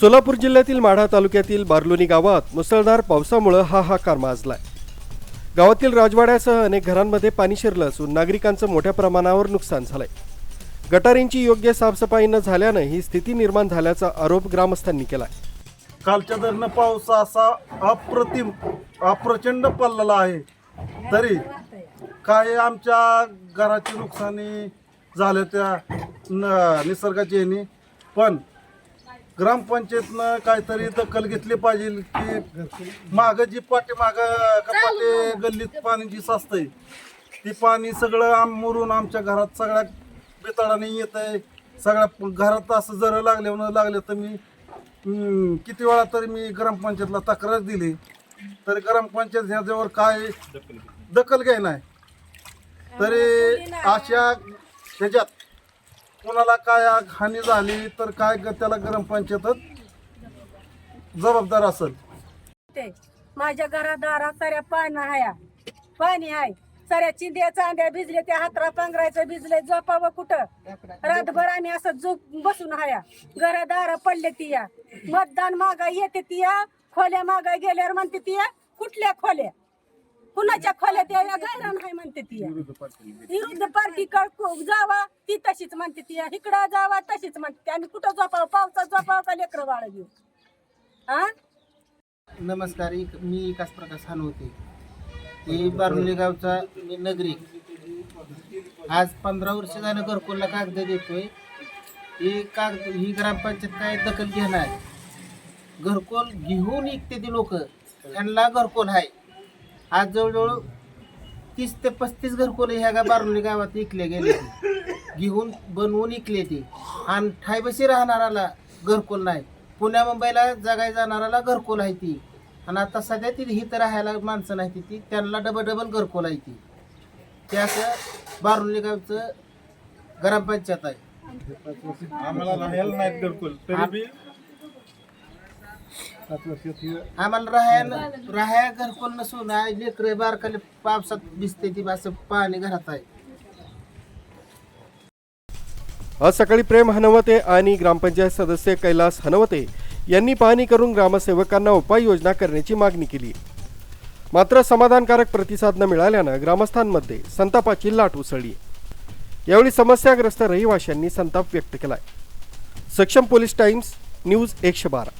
सोलापूर जिल्ह्यातील माढा तालुक्यातील बार्लोनी गावात मुसळधार पावसामुळं हाहाकार माजलाय. गावातील राजवाड्यासह अनेक घरांमध्ये पाणी शिरलं असून नागरिकांचं मोठ्या प्रमाणावर नुकसान झालंय. गटारींची योग्य साफसफाई न झाल्यानं ही स्थिती निर्माण झाल्याचा आरोप ग्रामस्थांनी केलाय. कालच्या दरम्यान पाऊस असा अप्रतिम अप्रचंड पडलेला आहे. तरी काही आमच्या घराची नुकसानी झाल्या त्या न निसर्गाची पण ग्रामपंचायतनं काहीतरी दखल घेतली पाहिजे की मागं जी पाठी मागं कपाटे गल्लीत पाणी जी साचतंय ती पाणी सगळं आम मुरून आमच्या घरात सगळ्या बिताडाने येत आहे सगळ्या घरात असं जर लागले लागले तर मी हम्म, किती वेळा तरी मी ग्रामपंचायतला तक्रार दिली. तरी ग्रामपंचायत ह्याच्यावर काय दखल घ्याय नाही. तरी अशा ह्याच्यात कोणाला काय हानी झाली तर काय ग- त्याला ग्रामपंचायतच जबाबदार असेल. ते माझ्या घरात दारात साऱ्या पाणी आहे पाणी आहे साऱ्या चिंध्या चांद्या भिजले त्या हातरा पांघरायचं भिजले झोपावं कुठं? रातभर आम्ही असं झोप बसून हाया. घरा दारा पडले ती या. मतदान मागा येते ती या. खोल्या मागा गेल्यावर म्हणते ती या कुठल्या खोल्या? कुणाच्या खोल्यात यायला गैरण आहे म्हणते ती. या विरुद्ध पार्टी जावा ती तशीच म्हणते ती. या इकडं जावा तशीच म्हणते आम्ही कुठं झोपावं? पावसात झोपावं का लेकरं बाळ घेऊ हा नमस्कार एक मी विकास प्रकाश हानवते मी बारुली गावचा मी नागरिक आज पंधरा वर्ष झालं घरकुलला कागद देतोय. ही कागद ही ग्रामपंचायत काय दखल घेणार? घरकुल घेऊन इकते ती लोक. त्यांना घरकुल आहे आज जवळजवळ तीस ते पस्तीस घरकुल ह्या गा बारुली गावात विकले गेले घेऊन बनवून विकले ते. आणि ठायबशी राहणाराला घरकुल नाही. पुण्या मुंबईला जगाय जाणाराला घरकुल आहे ती. आणि आता सध्या ती हिथं राहायला माणसं नाही ती- ती त्यांना डबल डबल घरकुल आहे ती. ते असं बारुली गावचं ग्रामपंचायत आहे. आम्हाला राहायला घरकुल. तरी आम्हाला राहायला राहाया घरकुल नसून आहे. लेकरं बारकाले पावसात भिजते ती असं पाणी घरात आहे. आज सकाळी प्रेम हनवते आणि ग्रामपंचायत सदस्य कैलास हनवते यांनी पाहणी करून ग्रामसेवकांना उपाययोजना करण्याची मागणी केली. मात्र समाधानकारक प्रतिसाद न मिळाल्यानं ग्रामस्थांमध्ये संतापाची लाट उसळली. यावेळी समस्याग्रस्त रहिवाशांनी संताप व्यक्त केलाय. सक्षम पोलीस टाइम्स न्यूज एकशे बारा.